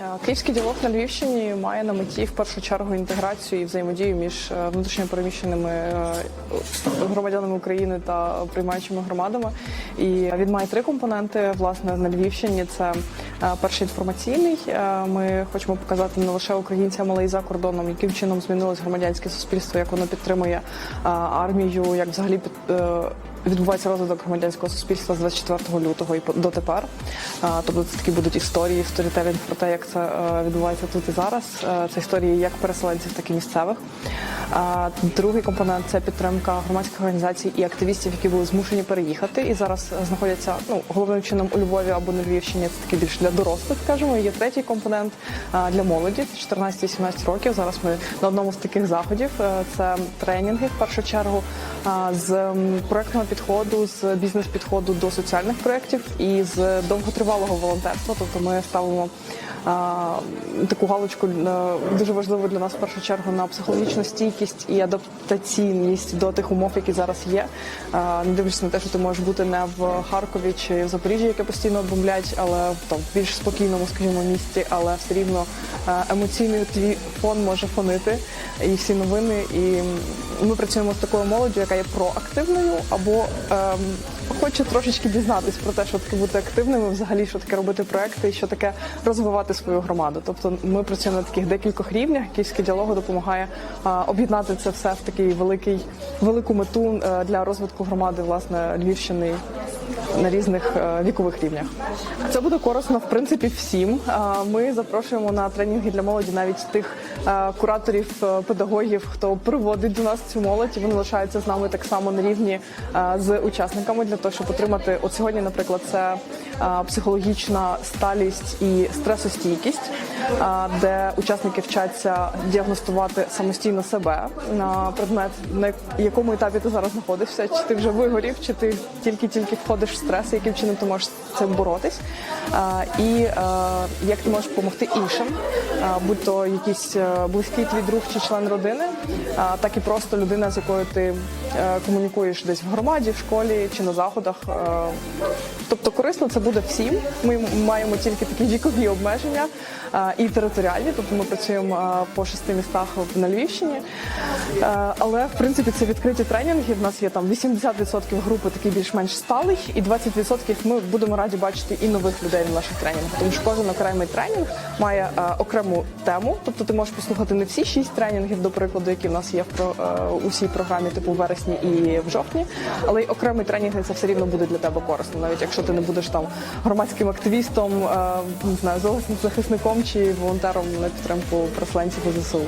Е, Київський діалог на Львівщині має на меті в першу чергу інтеграцію і взаємодію між е, внутрішньо переміщеними е, громадянами України та приймаючими громадами. І він має три компоненти. Власне на Львівщині це перший інформаційний. Ми хочемо показати не лише українцям, але й за кордоном, яким чином змінилось громадянське суспільство, як воно підтримує армію, як взагалі під- відбувається розвиток громадянського суспільства з 24 лютого і дотепер. Тобто це такі будуть історії, сторітелінг про те, як це е, відбувається тут і зараз. Е, Це історії як переселенців, так і місцевих. Другий компонент це підтримка громадських організацій і активістів, які були змушені переїхати і зараз е, знаходяться ну головним чином у Львові або на Львівщині. Це таки більш для дорослих, скажімо. Є третій компонент для молоді. Це 14-18 років. Зараз ми на одному з таких заходів. Це тренінги в першу чергу з проектного підходу, з бізнес-підходу до соціальних проєктів і з довготривалого волонтерства. Тобто ми ставимо таку галочку е, дуже важливу для нас в першу чергу на психологічну стійкість і адаптаційність до тих умов, які зараз є. Не дивлячись на те, що ти можеш бути не в Харкові чи в Запоріжжі, яке постійно бомблять, але в більш спокійному, скажімо, місті, але все рівно е, емоційний твій фон може фонити і всі новини. І ми працюємо з такою молоддю, яка є проактивною або ем, хоче трошечки дізнатись про те, що таке бути активними, взагалі, що таке робити проекти, і що таке розвивати свою громаду. Тобто ми працюємо на таких декількох рівнях. Київський діалог допомагає е, об'єднати це все в такий великий велику мету е, для розвитку громади власне Львівщини на різних е, вікових рівнях. Це буде корисно в принципі всім. Ми запрошуємо на тренінги для молоді навіть тих е, кураторів, е, педагогів, хто приводить до нас цю молодь. і Вони лишаються з нами так само на рівні е, з учасниками для того, щоб отримати от сьогодні, наприклад, це е, психологічна сталість і стресостійкість, е, де учасники вчаться діагностувати самостійно себе на предмет, на якому етапі ти зараз знаходишся, чи ти вже вигорів, чи ти тільки-тільки входиш в стрес, яким чином ти можеш з цим боротись, і як ти можеш допомогти іншим, будь то якийсь е, близький твій друг чи член родини, так і просто людина, з якою ти е, комунікуєш десь в громаді, в школі чи на заходах. Тобто корисно це буде всім. Ми маємо тільки такі вікові обмеження і територіальні, тобто ми працюємо по шести містах на Львівщині. Е, Але в принципі це відкриті тренінги. В нас є там 80% групи такі більш-менш сталих, і 20% ми будемо раді бачити і нових людей на наших тренінгах. Тому що кожен окремий тренінг має е, окрему тему. Тобто ти можеш послухати не всі шість тренінгів, до прикладу, які в нас є в е, усій програмі, типу в вересні і в жовтні, але й окремий тренінг це все рівно буде для тебе корисно, навіть якщо ти не будеш там громадським активістом, не знаю, захисником чи волонтером на підтримку переселенців у ЗСУ.